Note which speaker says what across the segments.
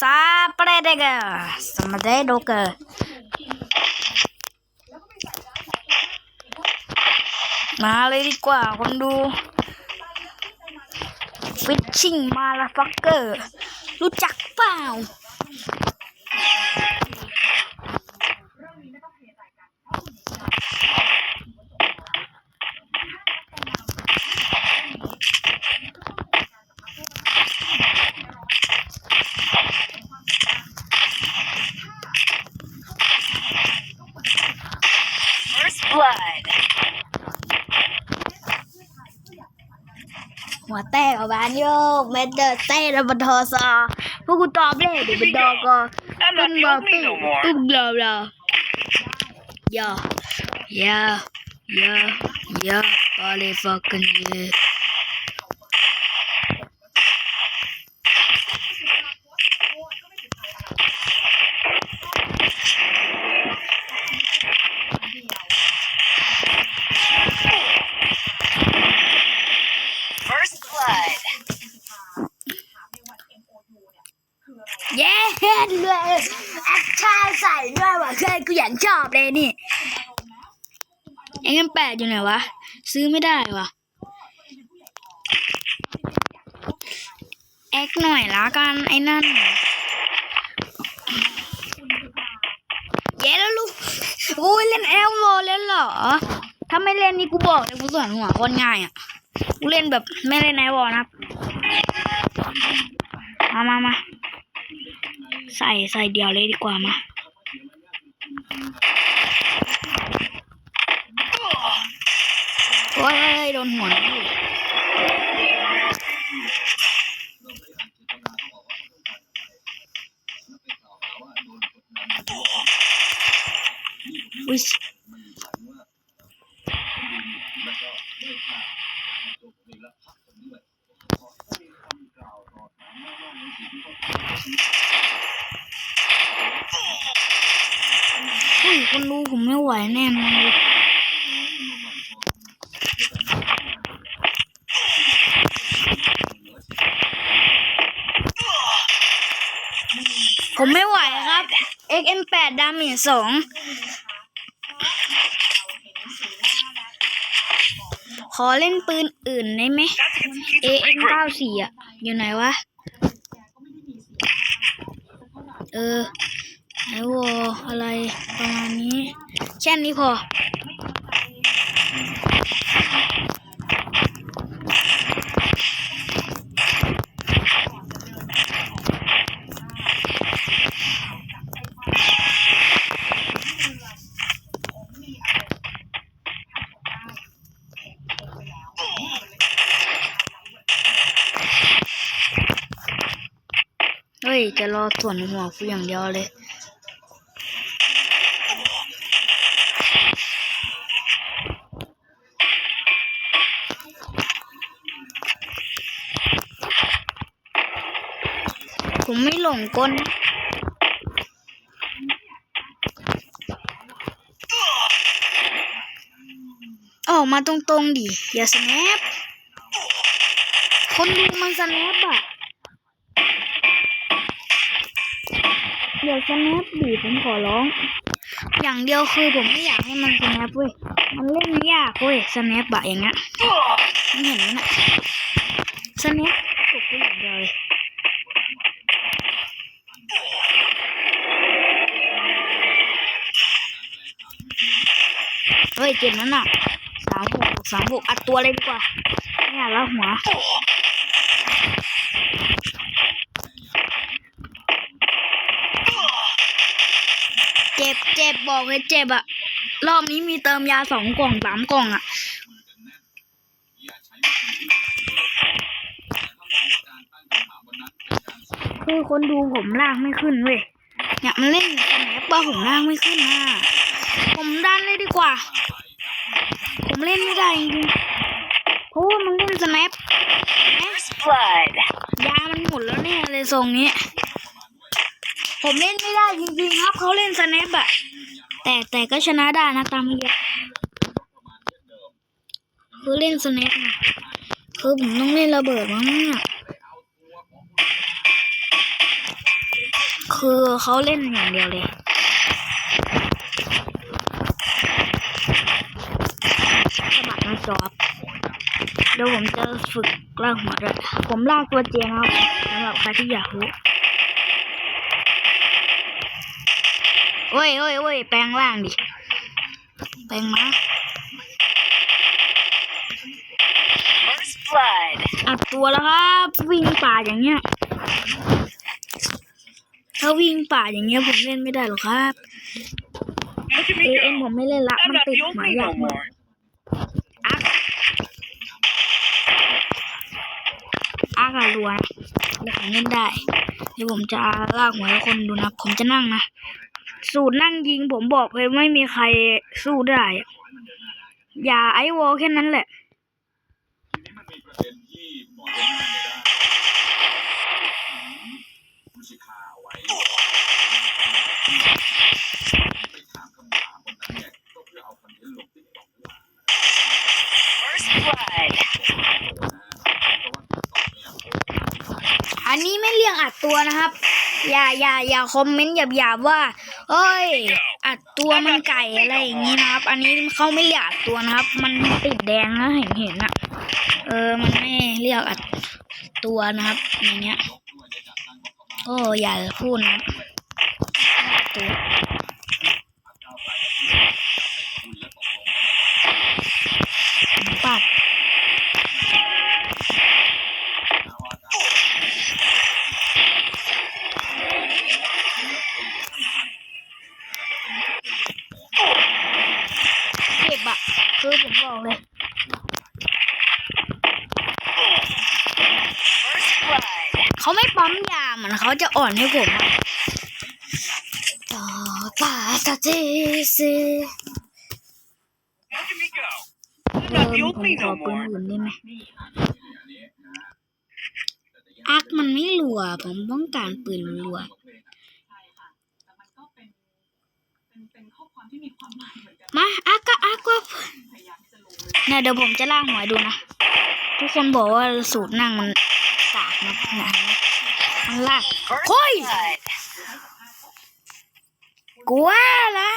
Speaker 1: ซาเปรเดกสมาเดโดเกมาเลยดีกว่าคนดูฟิชชิ่งมาลาฟักเกอร์รู้จักเปล่า
Speaker 2: First blood.
Speaker 1: หัวแตกเอาบานโยกเมเดอร์เต้ระบันทอซอพวกกูตอบเลยเดี๋ยวไปดอกก็
Speaker 2: I'm
Speaker 1: ตุ้
Speaker 2: not
Speaker 1: ม
Speaker 2: the
Speaker 1: บอ
Speaker 2: only
Speaker 1: ปิ้ง
Speaker 2: no more.
Speaker 1: ตุ้มบลาบลาย่าย่าย่าย่าบาลีฟักกันเย่
Speaker 2: First blood.
Speaker 1: เย้ เลยแอคชั่นใส่ด้วยว่ะเคยกูอย่างชอบเลยนี่ไอ้เงินแปดอยู่ไหนวะ ซื้อไม่ได้วะแอคหน่อยละกันไอ้นั่นเย้แล้วลูกโอ้ยเล่นแอลโมเล่นเหรอ ถ้าไม่เล่นนี่กูบอกเลยกูสวนหัวคนง่ายอะกูเล่นแบบไม่เล่นไอวอลนะมามามา ใส่ใส่เดียวเลยดีกว่ามาโอ้ยเอ้ยโดนหัวนะลูกอุ้ยอุ้ยคนดูผม ไม่ไหวแน่นอนเลยผมไม่ไหวครับ XM8 ดาเมจสองขอเล่นปืนอื่นได้ไหม AM94 อะ อยู่ไหนวะ เออ ไอวออะไรประมาณนี้ ค่นี้พอ เฮ้ย จะรอส่วนหัวกูอย่างเดียวเลย ผมไม่หลงกลออกมาตรงๆดิ อย่าสแนปคนดูมันสแนปอะเดี๋ยวสแนปดิผมขอร้อง อย่างเดียวคือผมไม่อยากให้มันสแนปเว้ย มันเล่นยากเว้ยสแนปบะอย่างเงี้ยเห็นไหมนะสแนปกดกูอย่างเดียวเลย เฮ้ยเจ็บนั่นน่ะสามหกสามหกอัดตัวเลยดีกว่าไม่ยแล้วหัวเจ็บเจ็บบอกเลยเจ็บอะรอบนี้มีเติมยาสองกล่องสามกล่องอะคือคนดูผมลากไม่ขึ้นเว้ยเนี่ยมันเล่นสมัยปอผมลากไม่ขึ้นอะผมดันเลยดีกว่า ผมเล่นไม่ได้จริงเพราะมันเล่นสแนปยามันหมดแล้วเนี่ยเลยทรงนี้ ผมเล่นไม่ได้จริงๆครับเขาเล่นสแนปอะแต่แต่ก็ชนะได้นะตามเยอะคือเล่นสแนปนะคือผมต้องเล่นระเบิดมั้งเนี่ยคือเขาเล่นอย่างเดียวเลย จอบเดี๋ยวผมจะฝึกลากหัวด้วยผมลากตัวเจนะครับสำหรับใครที่อยากรู้โอ้ยโอ้ยโอ้ยแปลงร่างดิ แปลงมา
Speaker 2: First blood.
Speaker 1: อัดตัวแล้วครับวิ่งป่าอย่างเงี้ย ถ้าวิ่งป่าอย่างเงี้ยผมเล่นไม่ได้หรอกครับเอ
Speaker 3: me
Speaker 1: เอ็นผมไม่เล่นละ มันติดหมา
Speaker 3: only
Speaker 1: ยาก
Speaker 3: no
Speaker 1: หมด
Speaker 3: more.
Speaker 1: อักอักอะ รัวนะเดี๋ยวผมเล่นได้ เดี๋ยวผมจะลากหัวให้คนดูนะ ผมจะนั่งนะ สูตรนั่งยิงผมบอกเลยไม่มีใครสู้ได้อะอย่าไอวอลแค่นั้นแหละ อย่าอย่าอย่าคอมเมนต์หยาบๆว่าเอ้ย อัดตัวมันไก่อะไรอย่างนี้นะครับ อันนี้เขาไม่เรียกอัดตัวนะครับ มันติดแดงนะเห็นเห็นอะเออมันไม่เรียกอัดตัวนะครับ อย่างเงี้ยก็อย่าพูดนะตัว อะคือผมบอกเลย
Speaker 2: First blood.
Speaker 1: เขาไม่ปั๊มยาเหมือนเขาจะอ่อนให้ผมอะต่อตาตาเจเซ
Speaker 3: Look at me go.
Speaker 1: เอ
Speaker 3: I'm
Speaker 1: อ
Speaker 3: not the
Speaker 1: ผม
Speaker 3: only
Speaker 1: ขอ
Speaker 3: no
Speaker 1: ปืน
Speaker 3: more.
Speaker 1: อื่นได้ไหมอักมันไม่รัว ผมต้องการปืนรัว มาอักก็อักก็เนี่ยเดี๋ยวผมจะล่างหวยดูนะ ทุกคนบอกว่าสูตรนั่งมันกากนะนะมันลาก
Speaker 2: First
Speaker 1: Oi!
Speaker 2: blood.
Speaker 1: กูว่าละ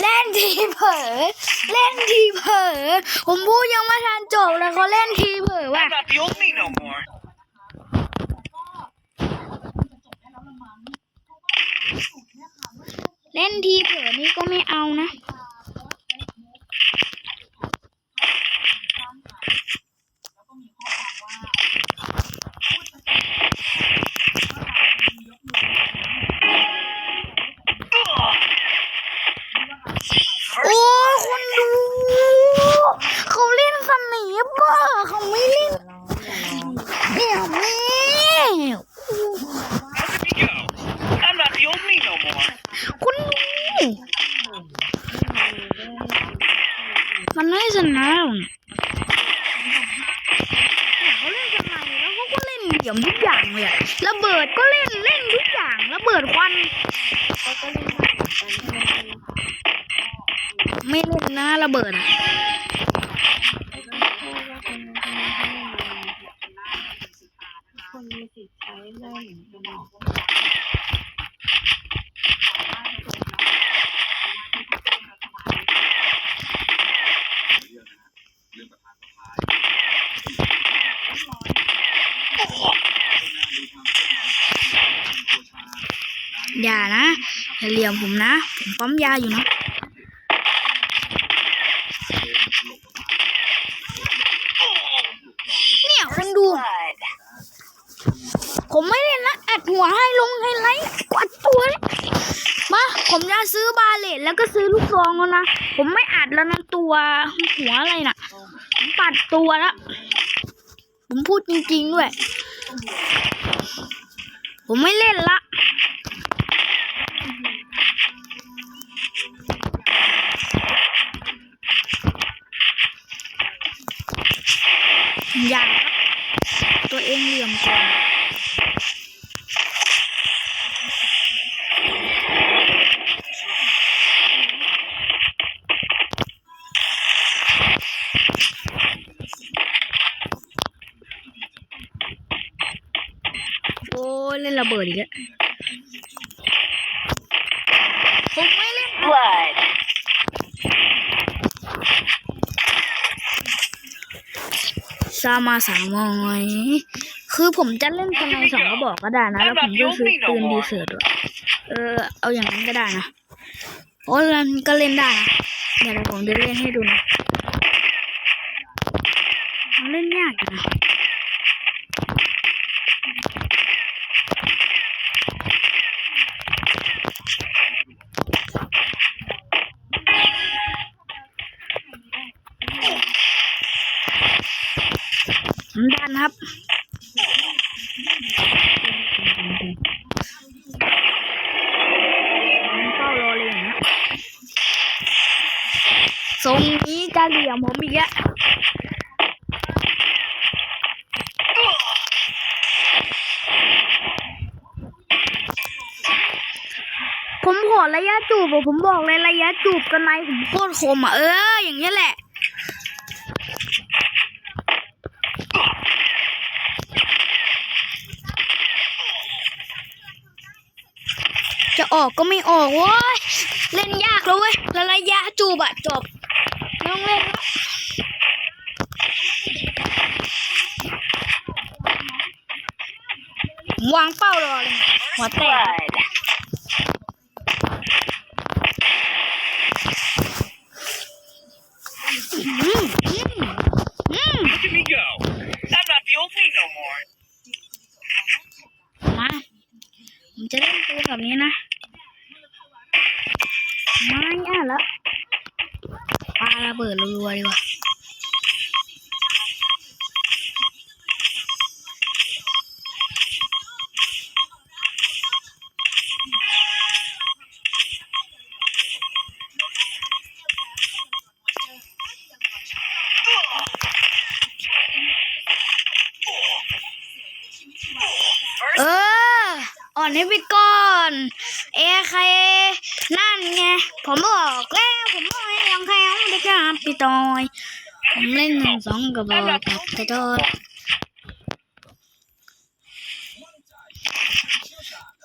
Speaker 1: เล่นทีเผลอเล่นทีเผลอผมพูดยังไม่ทันจบเลยเขาเล่นทีเผลอว่ะ
Speaker 3: I'm not the only no more.
Speaker 1: เล่นทีเผลอนี่ก็ไม่เอานะโอ้คนดู เขาเล่นสนีปอะเขาไม่เล่นเดี๋ยวแม่
Speaker 3: Look at me go. I'm not the only no more.
Speaker 1: คุณดูมันไม่ชนะหรอกเนี่ยเนี่ยเขาเล่นสนแล้วเขาก็เล่นเหลี่ยมทุกอย่างเลยอะระเบิดก็เล่นเล่นทุกอย่างระเบิดควันไม่ เล่นนะระเบิดอะอย่านะอย่าเหลี่ยมผมนะ ผมปั๊มยาอยู่นะ เนี่ยคนดู
Speaker 2: Blood.
Speaker 1: ผมไม่เล่นนะอัด หัวให้ลงให้ไลค์กดตัวมา ผมจะซื้อบาเลตแล้วก็ซื้อลูกซองแล้วนะ ผมไม่อัดแล้วนะตัวหัวอะไรน่ะ ผมปัดตัวแล้ว ผมพูดจริงๆด้วย ผมไม่เล่นละอย่ารับตัวเองเหลี่ยมก่อน โอ้ยเล่นระเบิดอีกแล้วผมไม่เล่น
Speaker 2: Blood.
Speaker 1: ซามาสามมอยคือผมจะเล่นสไนสองกระบอกก็ได้นะ แล้วผมจะซื้อปืนดีเซอร์ด้วยเออ เอาอย่างนั้นก็ได้นะเพราะมันก็เล่นได้นะเดี๋ยวผมจะเล่นให้ดูนะมันเล่นยากอยู่นะ ผมดันครับเฝ้ารอเลยอย่างเงี้ยทรงนี้จะเหลี่ยมผมอีกอะผมขอระยะจูบอะผมบอกเลยระยะจูบกันในผมโคตรคมอะเอออย่างเงี้ยแหละ จะ ออกก็ไม่ออกเว้ยเล่นยากแล้วเว้ยแล้วระยะจูบอะจบไม่ต้องเล่นวางเป้ารอเลยหัวแตก อนให้ไปก่อน เอใครนั่นไง ผมบอกแล้วผมบอกให้ยังใครยังไม่ได้กล้าปีตอยผมเล่นหนึ่งสองกระบอกกับแต่โดน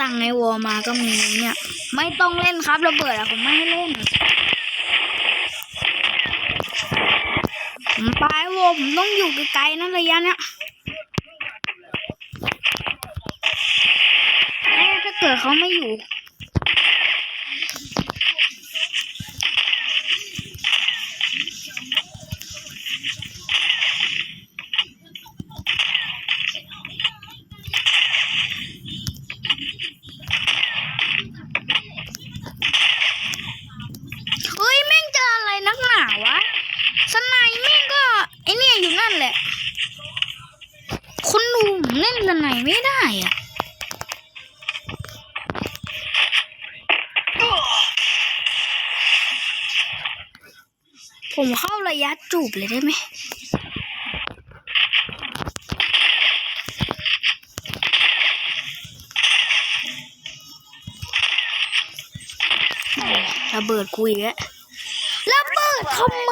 Speaker 1: ตั้งในวอมาก็มีเนี่ย ไม่ต้องเล่นครับระเบิดอะผมไม่ให้เล่นผมไปวอผมต้องอยู่ไกลๆนั่นระยะเนี้ย เอ๊ะ ถ้าเกิดเขาไม่อยู่ เฮ้ย แม่งเจออะไรนักหนาวะสไนยแม่งก็ไอเนี่ยอยู่นั่นแหละ คนดูผมเล่นสไนยไม่ได้อะ ผมเข้าระยะจูบเลยได้ไหมระเบิดคุยแล้วระเบิดทำไม